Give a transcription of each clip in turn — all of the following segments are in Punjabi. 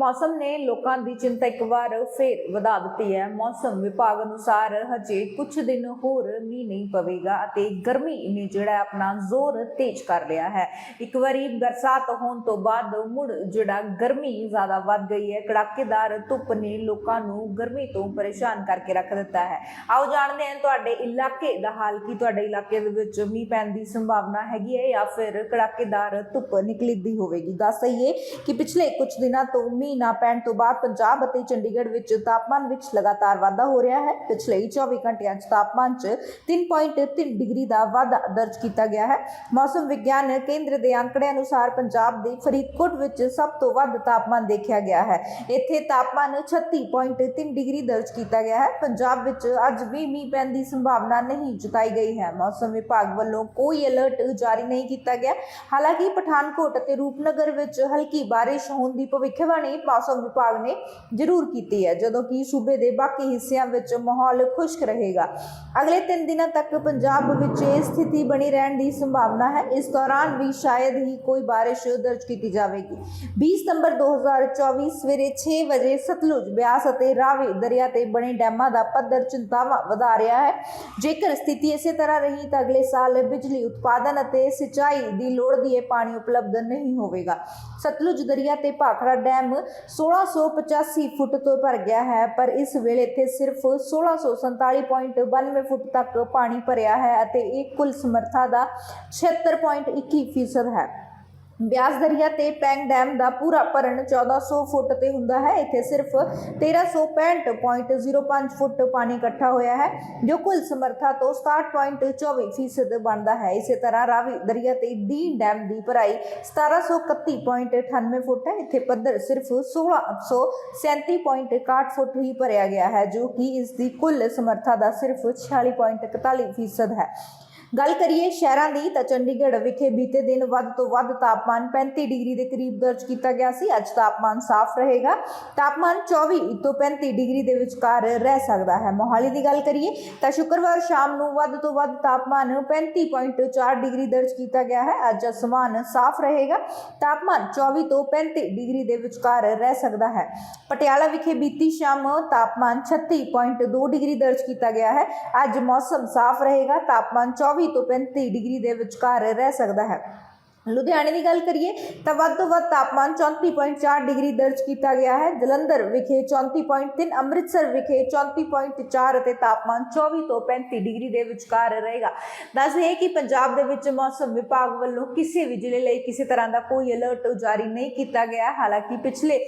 ਮੌਸਮ ਨੇ ਲੋਕਾਂ ਦੀ ਚਿੰਤਾ ਇੱਕ ਵਾਰ ਫੇਰ ਵਧਾ ਦਿੱਤੀ ਹੈ। ਮੌਸਮ ਵਿਭਾਗ ਅਨੁਸਾਰ ਹਜੇ ਕੁਝ ਦਿਨ ਹੋਰ ਮੀਂਹ ਨਹੀਂ ਪਵੇਗਾ ਅਤੇ ਗਰਮੀ ਨੇ ਜਿਹੜਾ ਆਪਣਾ ਜ਼ੋਰ ਤੇਜ਼ ਕਰ ਲਿਆ ਹੈ। ਇੱਕ ਵਾਰੀ ਬਰਸਾਤ ਹੋਣ ਤੋਂ ਬਾਅਦ ਮੁੜ ਜਿਹੜਾ ਗਰਮੀ ਜ਼ਿਆਦਾ ਵੱਧ ਗਈ ਹੈ। ਕੜਾਕੇਦਾਰ ਧੁੱਪ ਨੇ ਲੋਕਾਂ ਨੂੰ ਗਰਮੀ ਤੋਂ ਪਰੇਸ਼ਾਨ ਕਰਕੇ ਰੱਖ ਦਿੱਤਾ ਹੈ। ਆਓ ਜਾਣਦੇ ਹਾਂ ਤੁਹਾਡੇ ਇਲਾਕੇ ਦਾ ਹਾਲ ਕੀ। ਤੁਹਾਡੇ ਇਲਾਕੇ ਦੇ ਵਿੱਚ ਮੀਂਹ ਪੈਣ ਦੀ ਸੰਭਾਵਨਾ ਹੈਗੀ ਹੈ ਜਾਂ ਫਿਰ ਕੜਾਕੇਦਾਰ ਧੁੱਪ ਨਿਕਲਦੀ ਹੋਵੇਗੀ। ਦੱਸ ਦਈਏ ਕਿ ਪਿਛਲੇ ਕੁਝ ਦਿਨਾਂ ਤੋਂ ਮੀਂਹ ਨਾ ਪੈਣ ਤੋਂ ਬਾਅਦ ਪੰਜਾਬ ਅਤੇ ਚੰਡੀਗੜ੍ਹ ਵਿੱਚ ਤਾਪਮਾਨ ਵਿੱਚ ਲਗਾਤਾਰ ਵਾਧਾ ਹੋ ਰਿਹਾ ਹੈ। ਪਿਛਲੇ 24 ਘੰਟਿਆਂ 'ਚ ਤਾਪਮਾਨ 'ਚ 3.3 ਡਿਗਰੀ ਦਾ ਵਾਧਾ ਦਰਜ ਕੀਤਾ ਗਿਆ ਹੈ। ਮੌਸਮ ਵਿਗਿਆਨ ਕੇਂਦਰ ਦੇ ਅੰਕੜੇ ਅਨੁਸਾਰ ਪੰਜਾਬ ਦੇ ਫਰੀਦਕੋਟ ਵਿੱਚ ਸਭ ਤੋਂ ਵੱਧ ਤਾਪਮਾਨ ਦੇਖਿਆ ਗਿਆ ਹੈ। ਇੱਥੇ ਤਾਪਮਾਨ 36.3 ਡਿਗਰੀ ਦਰਜ ਕੀਤਾ ਗਿਆ ਹੈ। ਪੰਜਾਬ ਵਿੱਚ ਅੱਜ ਵੀ ਮੀਂਹ ਪੈਣ ਦੀ ਸੰਭਾਵਨਾ ਨਹੀਂ ਜਤਾਈ ਗਈ ਹੈ। ਮੌਸਮ ਵਿਭਾਗ ਵੱਲੋਂ ਕੋਈ ਅਲਰਟ ਜਾਰੀ ਨਹੀਂ ਕੀਤਾ ਗਿਆ। ਹਾਲਾਂਕਿ ਪਠਾਨਕੋਟ ਅਤੇ ਰੂਪਨਗਰ ਵਿੱਚ ਹਲਕੀ ਬਾਰਿਸ਼ ਹੋਣ ਦੀ ਭਵਿੱਖਬਾਣੀ ਮੌਸਮ ਵਿਭਾਗ ਨੇ ਜ਼ਰੂਰ ਕੀਤੀ ਹੈ, ਜਦੋਂ ਕਿ ਸੂਬੇ ਦੇ ਬਾਕੀ ਹਿੱਸਿਆਂ ਵਿੱਚ ਮਾਹੌਲ ਖੁਸ਼ਕ ਰਹੇਗਾ। ਅਗਲੇ 3 ਦਿਨਾਂ ਤੱਕ ਪੰਜਾਬ ਵਿੱਚ ਇਹ ਸਥਿਤੀ ਬਣੀ ਰਹਿਣ ਦੀ ਸੰਭਾਵਨਾ ਹੈ। ਇਸ ਦੌਰਾਨ ਵੀ ਸ਼ਾਇਦ ਹੀ ਕੋਈ ਬਾਰਿਸ਼ ਦਰਜ ਕੀਤੀ ਜਾਵੇਗੀ। 20 ਸਤੰਬਰ 2024 ਸਵੇਰੇ 6 ਵਜੇ ਸਤਲੁਜ, ਬਿਆਸ ਅਤੇ ਰਾਵੀ ਦਰਿਆ ਤੇ ਬਣੇ ਡੈਮਾਂ ਦਾ ਪੱਧਰ ਚਿੰਤਾਵਾਂ ਵਧਾ ਰਿਹਾ ਹੈ। ਜੇਕਰ ਸਥਿਤੀ ਇਸੇ ਤਰ੍ਹਾਂ ਰਹੀ ਤਾਂ ਅਗਲੇ ਸਾਲ ਬਿਜਲੀ ਉਤਪਾਦਨ ਅਤੇ ਸਿੰਚਾਈ ਦੀ ਲੋੜ ਦੀ ਇਹ ਪਾਣੀ ਉਪਲਬਧ ਨਹੀਂ ਹੋਵੇਗਾ। ਸਤਲੁਜ ਦਰਿਆ ਤੇ ਭਾਖੜਾ ਡੈਮ 1685 ਫੁੱਟ ਤੋਂ ਭਰ ਗਿਆ ਹੈ, ਪਰ ਇਸ ਵੇਲੇ ਇੱਥੇ ਸਿਰਫ 1647.92 ਫੁੱਟ ਤੱਕ ਪਾਣੀ ਭਰਿਆ ਹੈ ਅਤੇ ਇਹ ਕੁੱਲ ਸਮਰੱਥਾ ਦਾ 76.21% ਹੈ। ਬਿਆਸ ਦਰਿਆ ਤੇ ਪੈਂਗ ਡੈਮ ਦਾ ਪੂਰਾ ਭਰਨ 1400 ਫੁੱਟ ਤੇ ਹੁੰਦਾ ਹੈ। ਇੱਥੇ ਸਿਰਫ 1365.05 ਫੁੱਟ ਪਾਣੀ ਇਕੱਠਾ ਹੋਇਆ ਹੈ, ਜੋ ਕੁੱਲ ਸਮਰੱਥਾ ਤੋਂ 67.24% ਬਣਦਾ ਹੈ। ਇਸੇ ਤਰ੍ਹਾਂ ਰਾਵੀ ਦਰਿਆ ਤੇ ਦੀ ਡੈਮ ਦੀ ਭਰਾਈ 1731.98 ਫੁੱਟ ਹੈ। ਇੱਥੇ ਪੱਧਰ ਸਿਰਫ 1637.61 ਫੁੱਟ ਹੀ ਭਰਿਆ ਗਿਆ ਹੈ, ਜੋ ਕਿ ਇਸ ਦੀ ਕੁੱਲ ਸਮਰੱਥਾ ਦਾ ਸਿਰਫ 46.41% ਹੈ। ਗੱਲ ਕਰੀਏ ਸ਼ਹਿਰਾਂ ਦੀ ਤਾਂ ਚੰਡੀਗੜ੍ਹ ਵਿਖੇ ਬੀਤੇ ਦਿਨ ਵੱਧ ਤੋਂ ਵੱਧ ਤਾਪਮਾਨ 35 ਡਿਗਰੀ ਦੇ ਕਰੀਬ ਦਰਜ ਕੀਤਾ ਗਿਆ ਸੀ। ਅੱਜ ਤਾਪਮਾਨ ਸਾਫ਼ ਰਹੇਗਾ। ਤਾਪਮਾਨ 24 ਤੋਂ 35 ਡਿਗਰੀ ਦੇ ਵਿਚਕਾਰ ਰਹਿ ਸਕਦਾ ਹੈ। ਮੋਹਾਲੀ ਦੀ ਗੱਲ ਕਰੀਏ ਤਾਂ ਸ਼ੁੱਕਰਵਾਰ ਸ਼ਾਮ ਨੂੰ ਵੱਧ ਤੋਂ ਵੱਧ ਤਾਪਮਾਨ 35.4 ਡਿਗਰੀ ਦਰਜ ਕੀਤਾ ਗਿਆ ਹੈ। ਅੱਜ ਅਸਮਾਨ ਸਾਫ਼ ਰਹੇਗਾ। ਤਾਪਮਾਨ 24 ਤੋਂ 35 ਡਿਗਰੀ ਦੇ ਵਿਚਕਾਰ ਰਹਿ ਸਕਦਾ ਹੈ। ਪਟਿਆਲਾ ਵਿਖੇ ਬੀਤੀ ਸ਼ਾਮ ਤਾਪਮਾਨ 36.2 ਡਿਗਰੀ ਦਰਜ ਕੀਤਾ ਗਿਆ ਹੈ। ਅੱਜ ਮੌਸਮ ਸਾਫ਼ ਰਹੇਗਾ। ਤਾਪਮਾਨ 24 ਤੋਂ 35 ਡਿਗਰੀ ਦੇ ਵਿਚਕਾਰ ਰਹਿ ਸਕਦਾ ਹੈ। ਲੁਧਿਆਣੇ ਦੀ ਗੱਲ ਕਰੀਏ ਤਾਂ ਵੱਧ ਤੋਂ ਵੱਧ ਤਾਪਮਾਨ 34.4 ਡਿਗਰੀ ਦਰਜ ਕੀਤਾ ਗਿਆ ਹੈ। ਜਲੰਧਰ ਵਿਖੇ 34.3 ਅੰਮ੍ਰਿਤਸਰ ਵਿਖੇ 34.4 ਅਤੇ ਤਾਪਮਾਨ 24 ਤੋਂ 35 ਡਿਗਰੀ ਦੇ ਵਿਚਕਾਰ ਰਹੇਗਾ। ਦੱਸ ਇਹ ਕਿ ਪੰਜਾਬ ਦੇ ਵਿੱਚ ਮੌਸਮ ਵਿਭਾਗ ਵੱਲੋਂ ਕਿਸੇ ਵੀ ਜ਼ਿਲ੍ਹੇ ਲਈ ਕਿਸੇ ਤਰ੍ਹਾਂ ਦਾ ਕੋਈ ਅਲਰਟ ਜਾਰੀ ਨਹੀਂ ਕੀਤਾ ਗਿਆ। ਹਾਲਾਂਕਿ ਪਿਛਲੇ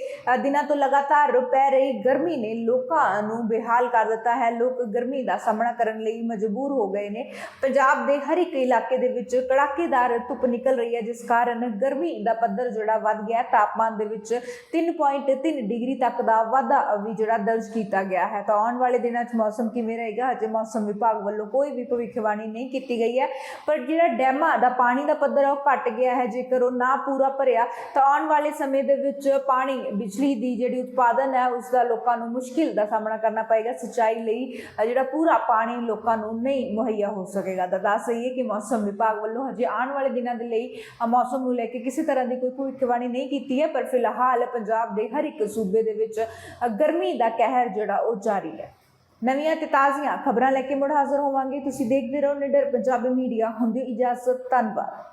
ਦਿਨਾਂ ਤੋਂ ਲਗਾਤਾਰ ਪੈ ਰਹੀ ਗਰਮੀ ਨੇ ਲੋਕਾਂ ਨੂੰ ਬੇਹਾਲ ਕਰ ਦਿੱਤਾ ਹੈ। ਲੋਕ ਗਰਮੀ ਦਾ ਸਾਹਮਣਾ ਕਰਨ ਲਈ ਮਜਬੂਰ ਹੋ ਗਏ ਨੇ। ਪੰਜਾਬ ਦੇ ਹਰ ਇੱਕ ਇਲਾਕੇ ਦੇ ਵਿੱਚ ਕੜਾਕੇਦਾਰ ਧੁੱਪ ਨਿਕਲ ਰਹੀ ਹੈ ਜਿਸ ਕਾਰਨ ਗਰਮੀ ਦਾ ਪੱਧਰ ਜਿਹੜਾ ਵੱਧ ਗਿਆ ਤਾਪਮਾਨ ਦੇ ਵਿੱਚ 3.3 ਡਿਗਰੀ ਤੱਕ ਦਾ ਵਾਧਾ ਵੀ ਜਿਹੜਾ ਦਰਜ ਕੀਤਾ ਗਿਆ ਹੈ। ਤਾਂ ਆਉਣ ਵਾਲੇ ਦਿਨਾਂ 'ਚ ਮੌਸਮ ਕਿਵੇਂ ਰਹੇਗਾ? ਹਜੇ ਮੌਸਮ ਵਿਭਾਗ ਵੱਲੋਂ ਕੋਈ ਵੀ ਭਵਿੱਖਬਾਣੀ ਨਹੀਂ ਕੀਤੀ ਗਈ ਹੈ। ਪਰ ਜਿਹੜਾ ਡੈਮਾਂ ਦਾ ਪਾਣੀ ਦਾ ਪੱਧਰ ਉਹ ਘਟ ਗਿਆ ਹੈ। ਜੇਕਰ ਉਹ ਨਾ ਪੂਰਾ ਭਰਿਆ, ਤਾਂ ਆਉਣ ਵਾਲੇ ਸਮੇਂ ਦੇ ਵਿੱਚ ਪਾਣੀ, ਬਿਜਲੀ ਦੀ ਜਿਹੜੀ ਉਤਪਾਦਨ ਹੈ, ਉਸ ਦਾ ਲੋਕਾਂ ਨੂੰ ਮੁਸ਼ਕਿਲ ਦਾ ਸਾਹਮਣਾ ਕਰਨਾ ਪਏਗਾ। ਸਿੰਚਾਈ ਲਈ ਜਿਹੜਾ ਪੂਰਾ ਪਾਣੀ ਲੋਕਾਂ ਨੂੰ ਨਹੀਂ ਮੁਹੱਈਆ ਹੋ ਸਕੇਗਾ। ਤਾਂ ਦੱਸ ਰਹੀਏ ਕਿ ਮੌਸਮ ਵਿਭਾਗ ਵੱਲੋਂ ਹਜੇ ਆਉਣ ਵਾਲੇ ਦਿਨਾਂ ਦੇ ਲਈ ਮੌਸਮ ਨੂੰ ਲੈ ਕੇ ਕਿਸੇ ਤਰ੍ਹਾਂ ਦੀ ਕੋਈ ਭਵਿੱਖਬਾਣੀ ਨਹੀਂ ਕੀਤੀ ਹੈ, ਪਰ ਫਿਲਹਾਲ ਪੰਜਾਬ ਦੇ ਹਰ ਇੱਕ ਸੂਬੇ ਦੇ ਵਿੱਚ ਗਰਮੀ ਦਾ ਕਹਿਰ ਜਿਹੜਾ ਉਹ ਜਾਰੀ ਹੈ। ਨਵੀਆਂ ਤੇ ਤਾਜ਼ੀਆਂ ਖਬਰਾਂ ਲੈ ਕੇ ਮੁੜ ਹਾਜ਼ਰ ਹੋਵਾਂਗੇ। ਤੁਸੀਂ ਦੇਖਦੇ ਰਹੋ ਨਿਡਰ ਪੰਜਾਬੀ ਮੀਡੀਆ। ਹੁੰਦੀ ਇਜਾਜ਼ਤ। ਧੰਨਵਾਦ।